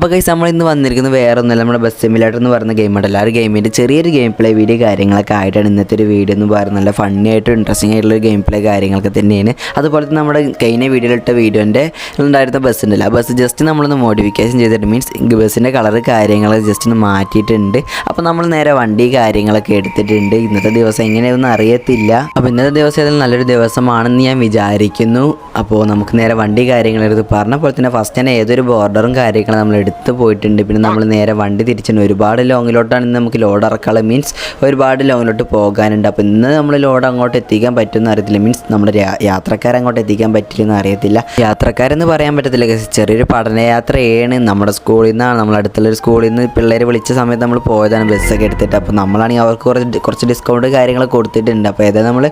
അപ്പോൾ കൈസ് നമ്മൾ ഇന്ന് വന്നിരിക്കുന്നത് വേറെ നമ്മുടെ ബസ് സിമുലേറ്റർ എന്ന് പറയുന്ന ഗെയിം ഉണ്ടല്ലോ. ആ ഒരു ഗെയിമിന്റെ ചെറിയൊരു ഗെയിം പ്ലേ വീഡിയോ കാര്യങ്ങളൊക്കെ ആയിട്ടാണ് ഇന്നത്തെ ഒരു വീഡിയോ എന്ന് പറയുന്നത്. നല്ല ഫണ്ണി ആയിട്ടും ഇൻട്രസ്റ്റിംഗ് ആയിട്ടുള്ള ഒരു ഗെയിം പ്ലേ കാര്യങ്ങളൊക്കെ തന്നെയാണ്. അതുപോലെ തന്നെ നമ്മുടെ കഴിഞ്ഞ വീഡിയോയിലിട്ട വീഡിയോന്റെ ഉണ്ടായിരുന്ന ബസ് ഉണ്ടല്ലോ. ആ ബസ് ജസ്റ്റ് നമ്മളൊന്ന് മോഡിഫിക്കേഷൻ ചെയ്തിട്ട് മീൻസ് ബസ്സിന്റെ കളർ കാര്യങ്ങളൊക്കെ ജസ്റ്റ് ഒന്ന് മാറ്റിയിട്ടുണ്ട്. അപ്പോൾ നമ്മൾ നേരെ വണ്ടി കാര്യങ്ങളൊക്കെ എടുത്തിട്ടുണ്ട്. ഇന്നത്തെ ദിവസം എങ്ങനെയൊന്നും അറിയത്തില്ല. അപ്പോൾ ഇന്നത്തെ ദിവസം അതിൽ നല്ലൊരു ദിവസമാണെന്ന് ഞാൻ വിചാരിക്കുന്നു. അപ്പോൾ നമുക്ക് നേരെ വണ്ടി കാര്യങ്ങളെടുത്ത് പറഞ്ഞ പോലെ തന്നെ ഫസ്റ്റ് തന്നെ ഏതൊരു ബോർഡറും കാര്യങ്ങളും നമ്മൾ പോയിട്ടുണ്ട്. പിന്നെ നമ്മൾ നേരെ വണ്ടി തിരിച്ചിട്ടുണ്ട്. ഒരുപാട് ലോങ്ങിലോട്ടാണ് ഇന്ന് നമുക്ക് ലോഡ് ഇറക്കാനുള്ള മീൻസ് ഒരുപാട് ലോങ്ങിലോട്ട് പോകാനുണ്ട്. അപ്പോൾ ഇന്ന് നമ്മൾ ലോഡ് അങ്ങോട്ട് എത്തിക്കാൻ പറ്റുമെന്ന് അറിയത്തില്ല. മീൻസ് നമ്മുടെ യാത്രക്കാരെ അങ്ങോട്ട് എത്തിക്കാൻ പറ്റില്ലെന്ന് അറിയത്തില്ല. യാത്രക്കാരെന്ന് പറയാൻ പറ്റത്തില്ല. ചെറിയൊരു പഠനയാത്രയാണ് നമ്മുടെ സ്കൂളിൽ നിന്നാണ്. നമ്മൾ അടുത്തുള്ള ഒരു സ്കൂളിൽ നിന്ന് പിള്ളേർ വിളിച്ച സമയത്ത് നമ്മൾ പോയതാണ് ബസ്സൊക്കെ എടുത്തിട്ട്. അപ്പോൾ നമ്മളാണെങ്കിൽ അവർക്ക് കുറച്ച് കുറച്ച് ഡിസ്കൗണ്ട് കാര്യങ്ങൾ കൊടുത്തിട്ടുണ്ട്. അപ്പോൾ ഏതാ നമ്മൾ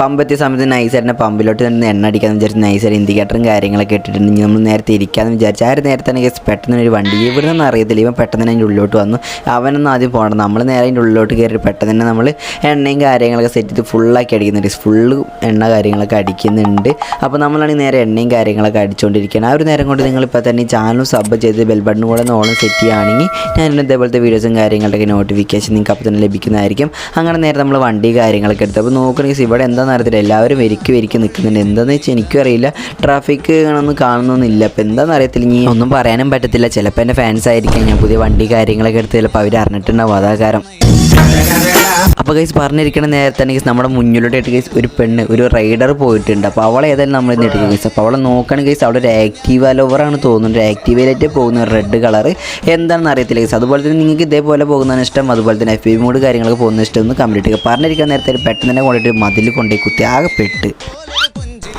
പമ്പ് എത്തിയ സമയത്ത് നൈസായിട്ട് പമ്പിലോട്ട് തന്നെ എണ്ണ അടിക്കാമെന്ന് വിചാരിച്ച് നൈസായിട്ട് ഇൻഡിക്കേറ്ററും കാര്യങ്ങളൊക്കെ ഇട്ടിട്ടുണ്ട്. ഇനി നമ്മൾ നേരത്തെ ഇരിക്കാമെന്ന് വിചാരിച്ചു. ആ ഒരു നേരത്തെ തന്നെ പെട്ടെന്ന് ഒരു വണ്ടി. ഇവിടെ നിന്ന് അറിയത്തില്ല. ഇവൻ പെട്ടെന്ന് അതിന്റെ ഉള്ളിലോട്ട് വന്നു. അവനൊന്നും ആദ്യം പോകണം നമ്മൾ നേരെ അതിന്റെ ഉള്ളിലോട്ട് കയറി പെട്ടെന്ന് തന്നെ നമ്മൾ എണ്ണയും കാര്യങ്ങളൊക്കെ സെറ്റ് ചെയ്ത് ഫുള്ളാക്കി അടിക്കുന്നുണ്ട്. ഫുള്ള് എണ്ണ കാര്യങ്ങളൊക്കെ അടിക്കുന്നുണ്ട്. അപ്പോൾ നമ്മളാണെങ്കിൽ നേരെ എണ്ണയും കാര്യങ്ങളൊക്കെ അടിച്ചുകൊണ്ടിരിക്കുകയാണ് ആ ഒരു നേരം കൊണ്ട് നിങ്ങളിപ്പോൾ തന്നെ ചാനലും സബ് ചെയ്ത് ബെൽ ബട്ടൺ കൂടെ ഓണം സെറ്റ് ചെയ്യുകയാണെങ്കിൽ ഞാൻ ഇതേപോലത്തെ വീഡിയോസും കാര്യങ്ങളുടെയൊക്കെ നോട്ടിഫിക്കേഷൻ നിങ്ങൾക്ക് അപ്പോൾ തന്നെ ലഭിക്കുന്നതായിരിക്കും. അങ്ങനെ നേരെ നമ്മൾ വണ്ടി കാര്യങ്ങളൊക്കെ എടുത്ത്. അപ്പോൾ നോക്കണമെങ്കിൽ ഇവിടെ എന്താണെന്ന് അറിയത്തില്ല. എല്ലാവരും വരിക്ക് വരിക്ക് നിൽക്കുന്നുണ്ട്. എന്താണെന്ന് വെച്ചാൽ എനിക്കും അറിയില്ല. ട്രാഫിക് ഒന്നും കാണുന്നൊന്നുമില്ല. അപ്പോൾ എന്താണെന്ന് അറിയത്തില്ല ഇനി? ഒന്നും പറയാനും പറ്റത്തില്ല. ചിലപ്പോൾ എന്റെ ഫാൻസ് ആയിരിക്കാം. ഞാൻ പുതിയ വണ്ടി കാര്യങ്ങളൊക്കെ എടുത്ത് ചിലപ്പോൾ അവർ അറിഞ്ഞിട്ടുണ്ടാവും. അതാ കാരണം. അപ്പോൾ ഗൈസ് പറഞ്ഞിരിക്കണ നേരത്തെ ഗൈസ് നമ്മുടെ മുന്നിലോട്ടായിട്ട് ഗൈസ് ഒരു പെണ്ണ് ഒരു റൈഡർ പോയിട്ടുണ്ട്. അപ്പോൾ അവളെ ഏതായാലും നമ്മൾ ഇന്ന് എടുക്കും ഗൈസ് അപ്പോൾ അവളെ നോക്കണ ഗൈസ് അവിടെ ഒരു ആക്റ്റീവ ലോവറാണ് തോന്നുന്നത് ഒരു ആക്റ്റീവയിലായിട്ട് പോകുന്ന റെഡ് കളർ എന്താണെന്ന് അറിയത്തില്ല ഗൈസ് അതുപോലെ തന്നെ നിങ്ങൾക്ക് ഇതേപോലെ പോകുന്നതാണ് ഇഷ്ടം. അതുപോലെ തന്നെ എഫ് ബി മോഡ് കാര്യങ്ങളൊക്കെ പോകുന്ന ഇഷ്ടം. ഒന്ന് കംപ്ലീറ്റ് ചെയ്യുക പറഞ്ഞിരിക്കാൻ നേരത്തെ പെട്ടെന്ന് തന്നെ കൊണ്ടിട്ട് മതിൽ കൊണ്ടുപോയി കുത്തി ആകെ പെട്ട്.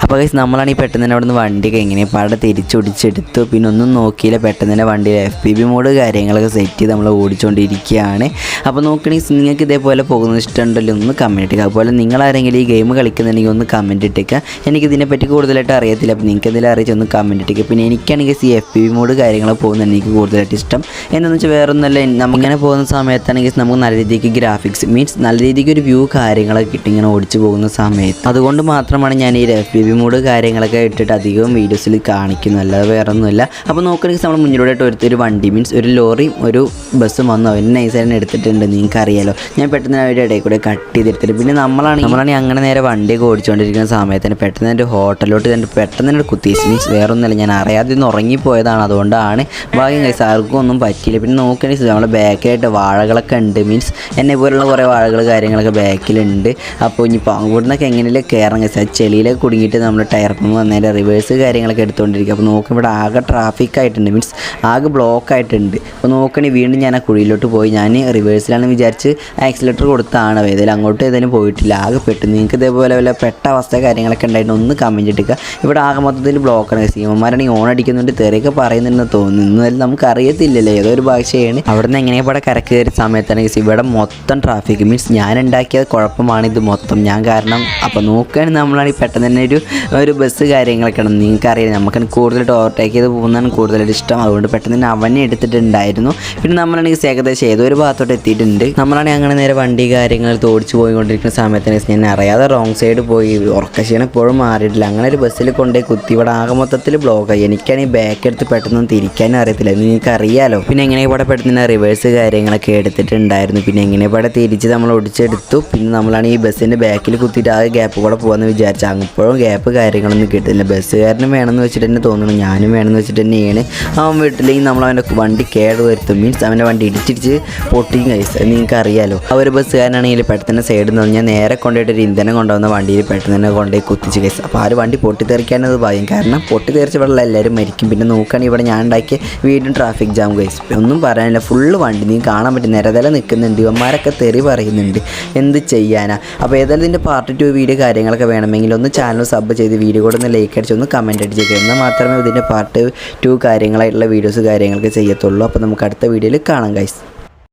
അപ്പോൾ ഗൈസ് നമ്മളാണെങ്കിൽ പെട്ടെന്ന് തന്നെ അവിടെ നിന്ന് വണ്ടിയൊക്കെ എങ്ങനെ പാടെ തിരിച്ചൊടിച്ചെടുത്തു. പിന്നെ ഒന്നും നോക്കിയില്ല പെട്ടെന്ന് തന്നെ വണ്ടിയിൽ എഫ് പി ബി മോഡ് കാര്യങ്ങളൊക്കെ സെറ്റ് ചെയ്ത് നമ്മൾ ഓടിച്ചുകൊണ്ടിരിക്കുകയാണ് അപ്പോൾ നോക്കണമെങ്കിൽ നിങ്ങൾക്ക് ഇതേപോലെ പോകുന്നത് ഇഷ്ടമുണ്ടല്ലോ ഒന്ന് കമന്റ് ഇട്ടുക അതുപോലെ നിങ്ങളാരെങ്കിലും ഈ ഗെയിം കളിക്കുന്നുണ്ടെങ്കിൽ ഒന്ന് കമന്റ് ഇട്ടേക്കുക എനിക്ക് ഇതിനെപ്പറ്റി കൂടുതലായിട്ട് അറിയത്തില്ല അപ്പോൾ നിങ്ങൾക്ക് എന്തെങ്കിലും അറിയിച്ച് ഒന്ന് കമന്റ് ഇട്ടേക്കുക പിന്നെ എനിക്കാണെങ്കിൽ C F P B mode കാര്യങ്ങൾ പോകുന്നത് എനിക്ക് കൂടുതലായിട്ട് ഇഷ്ടം. എന്താണെന്ന് വെച്ചാൽ വേറൊന്നുമല്ല നമുക്കിങ്ങനെ പോകുന്ന സമയത്താണെങ്കിൽ നമുക്ക് നല്ല രീതിക്ക് ഗ്രാഫിക്സ് മീൻസ് നല്ല രീതിക്ക് ഒരു വ്യൂ കാര്യങ്ങളൊക്കെ കിട്ടി ഇങ്ങനെ ഓടിച്ചു പോകുന്ന സമയത്ത്. അതുകൊണ്ട് മാത്രമാണ് ഞാൻ ഈ എഫ് ബി ബി മോഡ് കാര്യങ്ങളൊക്കെ ഇട്ടിട്ട് അധികവും വീഡിയോസിൽ കാണിക്കുന്നു. അല്ലാതെ വേറെ ഒന്നുമില്ല അപ്പോൾ നോക്കുകയാണെങ്കിൽ നമ്മൾ മുന്നിലൂടെ ഒരു ഒരു വണ്ടി മീൻസ് ഒരു ലോറിയും ഒരു ബസ്സും വന്നു. അവൻ നൈസ് തന്നെ എടുത്തിട്ടുണ്ട്. നിങ്ങൾക്ക് അറിയാലോ ഞാൻ പെട്ടെന്ന് അവരുടെ ഇടയിൽ കൂടെ കട്ട് ചെയ്തെടുത്തിട്ട് പിന്നെ നമ്മളാണ് നമ്മളാണ് അങ്ങനെ നേരെ വണ്ടിയൊക്കെ ഓടിച്ചുകൊണ്ടിരിക്കുന്ന സമയത്ത് തന്നെ പെട്ടെന്ന് എന്റെ ഹോട്ടലിലോട്ട് തന്നെ പെട്ടെന്ന് തന്നെ കുത്തിയേച്ച് മീൻസ് വേറെ ഒന്നുമില്ല ഞാൻ അറിയാതെ ഒന്ന് ഉറങ്ങിപ്പോയതാണ്. അതുകൊണ്ടാണ് ഭാഗ്യം കൈസ് ആർക്കും ഒന്നും പറ്റിയില്ല. പിന്നെ നോക്കുകയാണെങ്കിൽ നമ്മളെ ബാക്കിലായിട്ട് വാഴകളൊക്കെ ഉണ്ട്. മീൻസ് എന്നെ പോലുള്ള കുറേ വാഴകൾ കാര്യങ്ങളൊക്കെ ബാക്കിലുണ്ട്. അപ്പോൾ ഇനിയിപ്പോൾ അവിടുന്നൊക്കെ എങ്ങനെയല്ലേ കയറാൻ കൈസ് ചെളിയിലൊക്കെ കുടുങ്ങിയിട്ട് നമ്മൾ ടയർ പമ്പ് വന്നതിന്റെ റിവേഴ്സ് കാര്യങ്ങളൊക്കെ എടുത്തുകൊണ്ടിരിക്കുക അപ്പോൾ നോക്കുമ്പോൾ ഇവിടെ ആകെ ട്രാഫിക് ആയിട്ടുണ്ട്. മീൻസ് ആകെ ബ്ലോക്ക് ആയിട്ടുണ്ട്. അപ്പോൾ നോക്കണി വീണ്ടും ഞാൻ ആ കുഴിയിലോട്ട് പോയി. ഞാൻ റിവേഴ്സിലാണ് വിചാരിച്ച് ആക്സിലേറ്റർ കൊടുത്താണ്. ഏതായാലും അങ്ങോട്ട് ഏതായാലും പോയിട്ടില്ല. ആകെ പെട്ടു. നിങ്ങൾക്ക് ഇതേപോലെ വല്ല പെട്ട അവസ്ഥ കാര്യങ്ങളൊക്കെ ഉണ്ടായിട്ട് ഒന്ന് കമന്റ് ഇട്ടുക ഇവിടെ ആകെ മൊത്തത്തിൽ ബ്ലോക്കാണ് സീമന്മാരാണെങ്കിൽ ഓൺ അടിക്കുന്നുണ്ട്. തെറിയൊക്കെ പറയുന്നുണ്ടെന്ന് തോന്നുന്നു. എന്നാലും നമുക്ക് അറിയത്തില്ലല്ലോ? ഏതോ ഒരു ഭാഷയാണ്. അവിടെ നിന്ന് എങ്ങനെയാണ് ഇവിടെ കരക്ക് കയറിയ സമയത്താണെങ്കിൽ ഇവിടെ മൊത്തം ട്രാഫിക് മീൻസ് ഞാൻ ഉണ്ടാക്കിയ കുഴപ്പമാണ് ഇത് മൊത്തം. ഞാൻ കാരണം അപ്പോൾ നോക്കുകയാണെങ്കിൽ നമ്മളാണെങ്കിൽ പെട്ടെന്ന് തന്നെ ഒരു ഒരു ബസ് കാര്യങ്ങളൊക്കെ ഉണ്ട്. നിങ്ങൾക്കറിയാം നമുക്ക് കൂടുതലായിട്ട് ഓവർടേക്ക് ചെയ്ത് പോകുന്നതാണ് കൂടുതലായിട്ട് ഇഷ്ടം. അതുകൊണ്ട് പെട്ടെന്ന് തന്നെ അവനെ എടുത്തിട്ടുണ്ടായിരുന്നു. പിന്നെ നമ്മളാണെങ്കിൽ ഏകദേശം ഏതോ ഒരു ഭാഗത്തോട്ട് എത്തിയിട്ടുണ്ട്. നമ്മളാണെങ്കിൽ അങ്ങനെ നേരെ വണ്ടി കാര്യങ്ങൾ തോടിച്ച് പോയിക്കൊണ്ടിരിക്കുന്ന സമയത്തിന് ഞാൻ അറിയാതെ റോങ് സൈഡ് പോയി. ഉറക്കശീനം ഇപ്പോഴും മാറിയിട്ടില്ല. അങ്ങനെ ഒരു ബസ്സിൽ കൊണ്ടുപോയി കുത്തി ഇവിടെ ആകെ മൊത്തത്തിൽ ബ്ലോക്കായി എനിക്കാണെങ്കിൽ ബാക്ക് എടുത്ത് പെട്ടെന്ന് തിരിക്കാനും അറിയത്തില്ല. നിങ്ങൾക്ക് അറിയാലോ പിന്നെ എങ്ങനെ ഇവിടെ പെട്ടെന്ന് റിവേഴ്സ് കാര്യങ്ങളൊക്കെ എടുത്തിട്ടുണ്ടായിരുന്നു. പിന്നെ എങ്ങനെ ഇവിടെ തിരിച്ച് നമ്മൾ ഒടിച്ചെടുത്തു. പിന്നെ നമ്മളാണ് ഈ ബസ്സിന്റെ ബാക്കിൽ കുത്തിയിട്ട് ആ ഗ്യാപ്പ് കൂടെ പോകാമെന്ന് വിചാരിച്ചു. അപ്പോഴും ഗ്യാപ്പ് കാര്യങ്ങളൊന്നും കിട്ടുന്നില്ല. ബസ്സുകാരനും വേണമെന്ന് വെച്ചിട്ട് തന്നെ തോന്നുന്നു. ഞാനും വേണമെന്ന് വെച്ചിട്ട് തന്നെയാണ്. അവൻ വീട്ടിലേക്ക് നമ്മൾ അവന്റെ വണ്ടി കേട് വരുത്തും. മീൻസ് അവന്റെ വണ്ടി ഇടിച്ചിടിച്ച് പൊട്ടിയും കഴിച്ചു നിങ്ങൾക്ക് അറിയാലോ ആ ഒരു ബസ്സുകാരനാണെങ്കിൽ പെട്ടെന്ന് സൈഡിൽ നിന്ന് ഞാൻ നേരെ കൊണ്ടുപോയിട്ട് ഒരു ഇന്ധനം കൊണ്ടുവന്ന വണ്ടിയിൽ പെട്ടെന്ന് തന്നെ കൊണ്ടുപോയി കുത്തിച്ച് കഴിച്ചു അപ്പോൾ ആ ഒരു വണ്ടി പൊട്ടിത്തെറിക്കാനത് ഭയം. കാരണം പൊട്ടിത്തെറിച്ച് വെള്ളം എല്ലാവരും മരിക്കും. പിന്നെ നോക്കുകയാണെങ്കിൽ ഇവിടെ ഞാൻ ഉണ്ടാക്കിയ വീണ്ടും ട്രാഫിക് ജാം കഴിച്ചു ഒന്നും പറയാനില്ല. ഫുള്ള് വണ്ടി. നീ കാണാൻ പറ്റും. നിരതല നിൽക്കുന്നുണ്ട്. ഇവന്മാരൊക്കെ തെറി പറയുന്നുണ്ട്. എന്ത് ചെയ്യാനാ? അപ്പോൾ ഏതായാലും ഇതിന്റെ പാർട്ട് ടു വീഡിയോ കാര്യങ്ങളൊക്കെ വേണമെങ്കിൽ ഒന്ന് ചാനൽ സബ് ചെയ്ത് വീഡിയോ കൂടെ ഒന്ന് ലൈക്ക് അടിച്ച് ഒന്ന് കമന്റ് അടിച്ചേക്കുക എന്നാൽ മാത്രമേ ഇതിന്റെ പാർട്ട് ടു കാര്യങ്ങളായിട്ടുള്ള വീഡിയോസ് കാര്യങ്ങളൊക്കെ ചെയ്യത്തുള്ളൂ. അപ്പോൾ നമുക്ക് അടുത്ത വീഡിയോയിൽ കാണാം ഗൈസ്